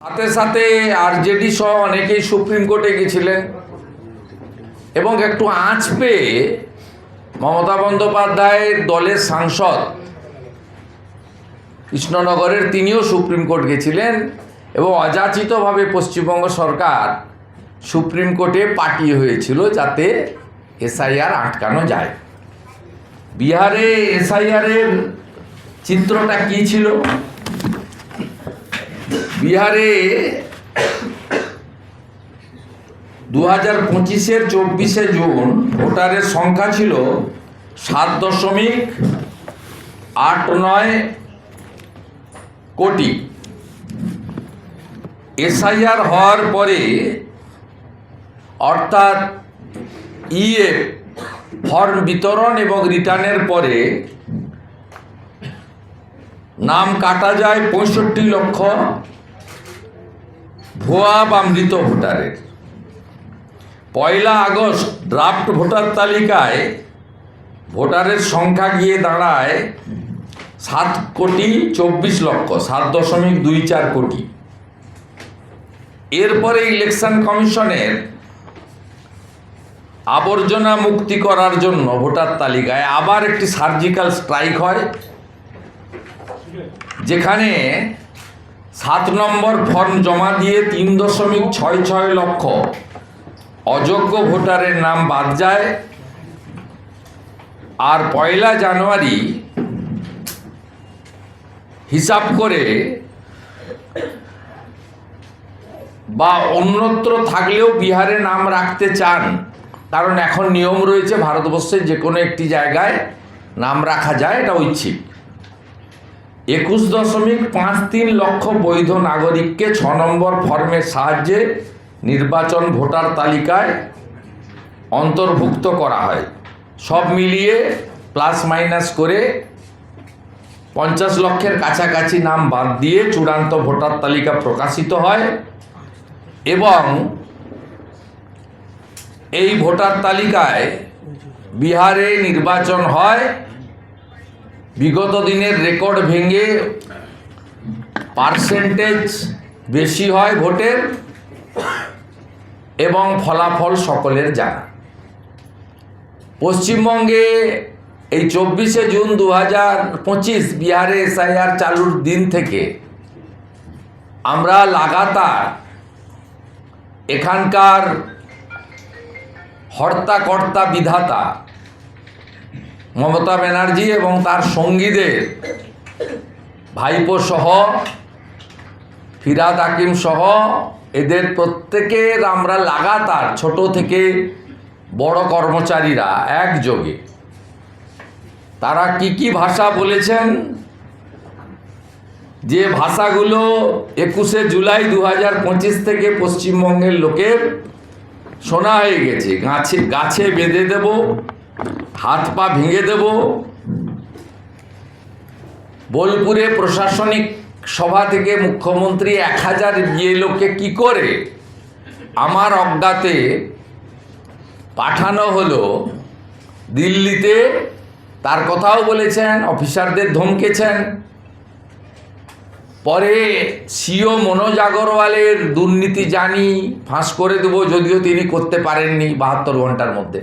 সাথে সাথে আরজেডি সহ অনেকেই সুপ্রিম কোর্টে গেছিলেন। এবং একটু আঁচ পেয়ে মমতা বন্দ্যোপাধ্যায়ের দলের সাংসদ কৃষ্ণনগরের তিনিও সুপ্রিম কোর্ট গেছিলেন এবং অযাচিতভাবে পশ্চিমবঙ্গ সরকার সুপ্রিম কোর্টে পাঠিয়ে হয়েছিল যাতে এসআইআর আটকানো যায়। বিহারে এসআইআরের চিত্রটা কী ছিল? বিহারে দু হাজার পঁচিশের চব্বিশে জুন ভোটারের সংখ্যা ছিল সাত দশমিক আট নয় কোটি। এসআইআর হওয়ার পরে অর্থাৎ ইএ ফর্ম বিতরণ এবং রিটার্নের পরে নাম কাটা যায় পঁয়ষট্টি লক্ষ ভুয়া বা মৃত ভোটারের। পয়লা আগস্ট ড্রাফট ভোটার তালিকায় ভোটারের সংখ্যা গিয়ে দাঁড়ায় সাত কোটি চব্বিশ লক্ষ, সাত দশমিক দুই চার কোটি। এরপরে ইলেকশন কমিশনের আবর্জনা মুক্তি করার জন্য ভোটার তালিকায় আবার একটি সার্জিক্যাল স্ট্রাইক হয়, যেখানে সাত নম্বর ফর্ম জমা দিয়ে তিন দশমিক ছয় ছয় লক্ষ। অযোগ্য ভোটারের নাম বাদ যায়। আর পয়লা জানুয়ারি হিসাব করে বা অন্যত্র থাকলেও বিহারে নাম রাখতে চান, কারণ এখন নিয়ম রয়েছে ভারতবর্ষের যে কোনো একটি জায়গায় নাম রাখা যায়, এটা ঐচ্ছিক। একুশ দশমিক পাঁচ তিন লক্ষ বৈধ নাগরিককে ছ নম্বর ফর্মের সাহায্যে নির্বাচন ভোটার তালিকায় অন্তর্ভুক্ত করা হয়। সব মিলিয়ে প্লাস মাইনাস করে পঞ্চাশ লক্ষের কাছাকাছি নাম বাদ দিয়ে চূড়ান্ত ভোটার তালিকা প্রকাশিত হয় এবং এই ভোটার তালিকায় বিহারে নির্বাচন হয় বিগত দিনের রেকর্ড ভেঙে পার্সেন্টেজ বেশি হয় ভোটের এবং ফলাফল সকলের জানা। পশ্চিমবঙ্গে এই চব্বিশে জুন দু হাজার পঁচিশ বিহারে এসআইআর চালুর দিন থেকে আমরা লাগাতার এখানকার হর্তা কর্তা বিধাতা মমতা ব্যানার্জি এবং তার সঙ্গীদের ভাইপো সহ, ফিরাদ হাকিম সহ, এদের প্রত্যেকের আমরা লাগাতার ছোট থেকে বড় কর্মচারীরা একযোগে। তারা কি কি ভাষা বলেছেন? যে ভাষাগুলো একুশে জুলাই দু হাজার পঁচিশ থেকে পশ্চিমবঙ্গের লোকের শোনা হয়ে গেছে, গাছে গাছে বেঁধে দেব। হাত পা ভেঙে দেব। বোলপুরে প্রশাসনিক সভা থেকে মুখ্যমন্ত্রী এক হাজার লোককে কি করে? আমার অজ্ঞাতে পাঠানো হলো দিল্লিতে, তার কথাও বলেছেন, অফিসারদের ধমকেছেন। পরে সিও মনোজ আগরওয়ালের দুর্নীতি জানি ফাঁস করে দেবো, যদিও তিনি করতে পারেননি বাহাত্তর ঘণ্টার মধ্যে।